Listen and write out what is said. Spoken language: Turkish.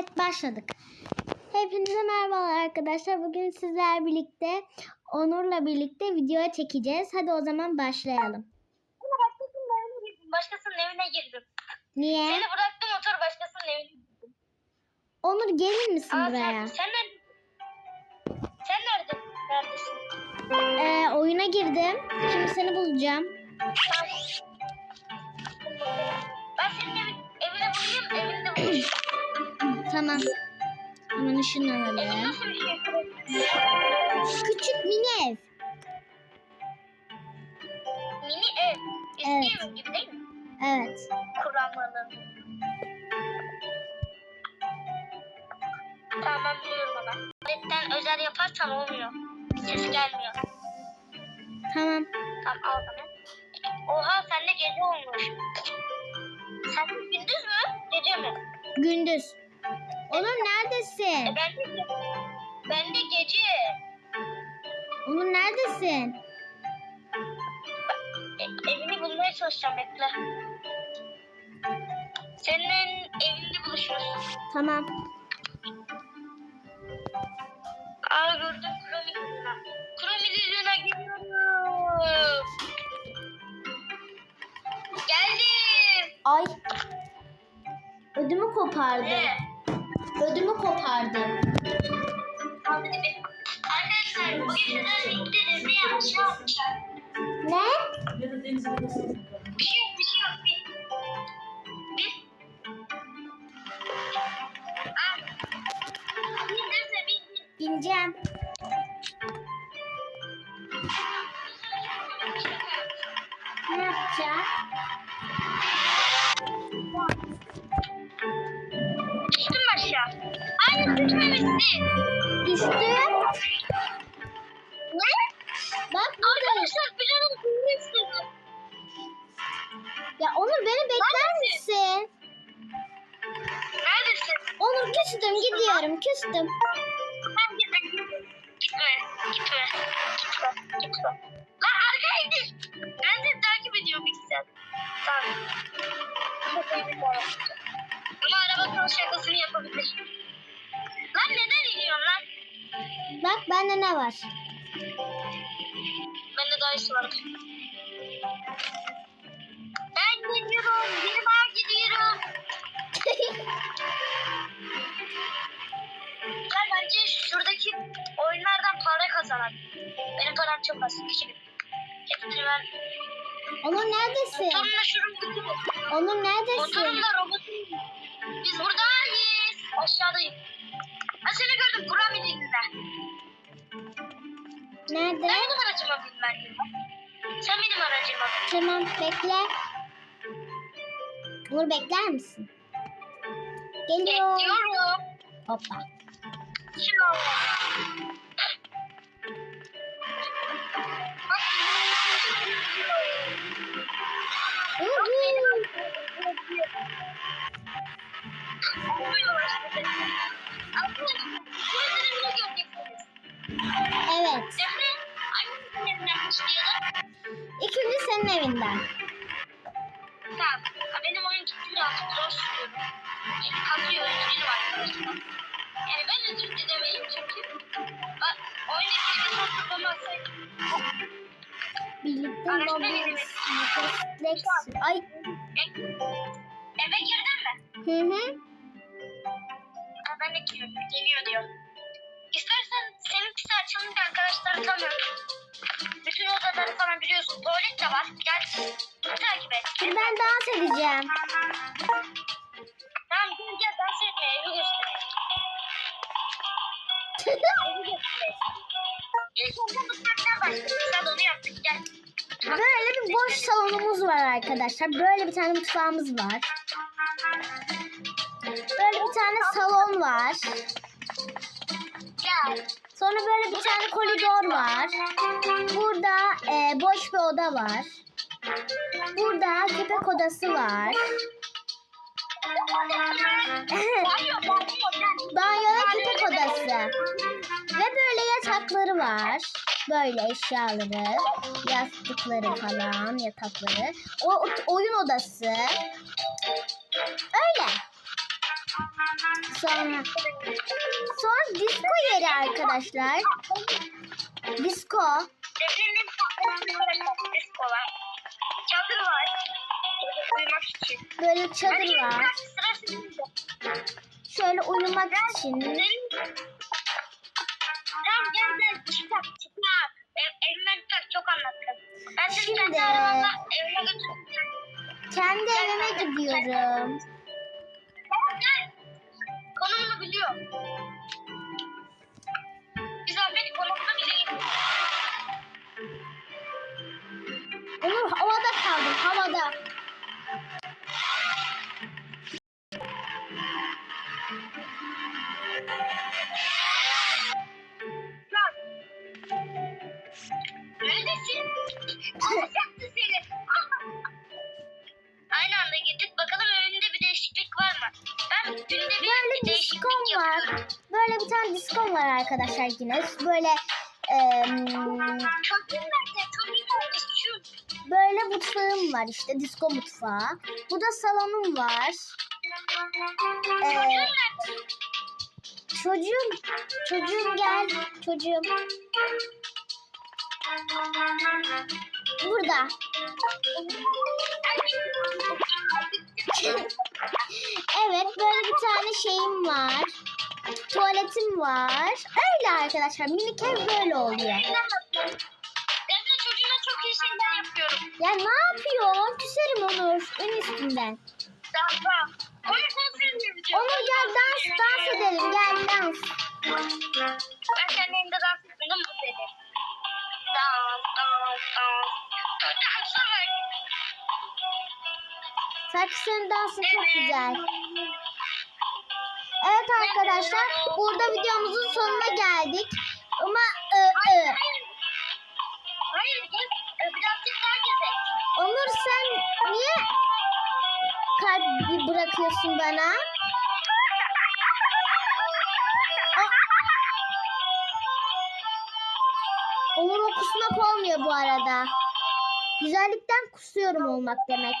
Evet başladık. Hepinize merhabalar arkadaşlar. Bugün sizler birlikte Onur'la birlikte video çekeceğiz. Hadi o zaman başlayalım. Başkasının evine girdim. Başkasının evine girdim. Niye? Seni bıraktım motor başkasının evine girdim. Onur gelir misin Aa, buraya? sen, sen nerede? Sen nerede? Neredesin? Ee, oyuna girdim. Şimdi seni bulacağım. Ben senin evin, evine. Tamam. Hemen ışınlanalım. Küçük mini ev. Mini ev. Eski Evet. ev gibi değil mi? Evet. Kuramalı. Tamam biliyorum ama. Tabletten özel yaparsan olmuyor. Ses gelmiyor. Tamam. Tamam al bana. Oha sende gece olmuş. Sen gündüz mü? Gece mi? Gündüz. Onur E neredesin? ben de, ben de gece. Onur neredesin? E, evini bulmaya çalışacağım bekle. Senin evinde buluşuruz. Tamam. Aa gördüm Kromidilina. Kromidilina geliyorum. Geldim. Ay. Ödümü kopardı. Ne? Ödümü kopardı. Hadi bir- Arkadaşlar bugün sizlerle birlikte devre yapmış yapmışlar. Ne? Bir şey yok bir şey yok. Bir. Bir. Aa. Bindirse bin. Bineceğim. Ne yapacağım? Hayır Düştüm. Ne? Bak. Arkadaşlar planın kırmışsın. Ya Onur beni bekler misin? Neredesin? Onur küstüm gidiyorum küstüm. Ben gitme. Gitme. Gitme. Gitme. Gitme. Lan arkaya git. Ben de takip ediyorum iki saat. Tamam. Ama araba şakasını yapabilir. Bak bende ne var? Bende iyisi var. Ben gidiyorum. Benim ağa gidiyorum. Ben bence şuradaki oyunlardan para kazanalım. Benim param çok az. Küçük. Hepsini ben. Onur neredesin? Motorumla şurum Onur neredesin? Motorumla robotum. Biz buradayız. Nerede? Ben benim aracıma bin ben. Sen benim aracıma bin. Tamam bekle. Onur bekler misin? Geliyorum. Bekliyorum. Hoppa. Şimdi Uhu. Evet. İkinci senin evinden. Benim oyun tuttuğu birazcık zor sürüyorum. Yani kasıyor, var arkadaşlar. Yani ben özür dilemeyim çünkü bak, oyunda keşke tutulmasaydı. Birlikte. Motosiklet. Ay. E, eve girdin mi? Hı hı. Ha, ben de giriyorum. Geliyor diyor. İstersen seninkisi açılınca arkadaşları tanıyorum. Bütün odaları falan biliyorsun. Tuvalet de var. Gel. Takip et. Dur ben dans edeceğim. Tamam gel gel dans etme. Evi göster. Evi göster. İlk önce mutfaktan başladık. Sen onu yaptık. Gel. Böyle bir boş salonumuz var arkadaşlar. Böyle bir tane mutfağımız var. Böyle bir tane salon var. Gel. Sonra böyle bir tane koridor var. Burada e, boş bir oda var. Burada köpek odası var. Banyo, banyo. Gel. Banyo ve köpek odası. Ve böyle yatakları var. Böyle eşyaları, yastıkları falan, yatakları. O- oyun odası. Öyle. Sonra sonra disco yeri arkadaşlar. Disco. Evlerinin diskolar. Çadır var. Burada uyumak için. Böyle çadır var. Şöyle uyumak için. Gel gel kitap kitap. Ev, evime kitap çok anlattım. Ben Şimdi- kendi arabamla evime götüreceğim. Kendi evime gidiyorum. Tamam gel. Konumunu biliyor. Güzel beni konumunu bileyim. Onur havada kaldım havada. Var. Böyle bir tane diskom var arkadaşlar yine. Böyle? Şu. böyle mutfağım var işte disco mutfağı. Burada salonum var. Ee, çocuğum, çocuğum gel, çocuğum. Burada. Evet böyle bir tane şeyim var. Tuvaletim var. Öyle arkadaşlar minik ev böyle oluyor. Evde çocuğuna çok iyi şeyler yapıyorum. Ya ne yapıyor? Küserim Onur. En üstünden. Diye Onur gel dans dans edelim. Gel dans. Ben senin elinde dans etmedim bu dedi. Dans, dans, dans. Dansa bak. Saksının dansı çok güzel. Evet arkadaşlar burada videomuzun sonuna geldik. Ama ı, Hayır, ı. daha gezek. Onur sen niye kalp bırakıyorsun bana? Onur o kusmak olmuyor bu arada. Güzellikten kusuyorum olmak demek.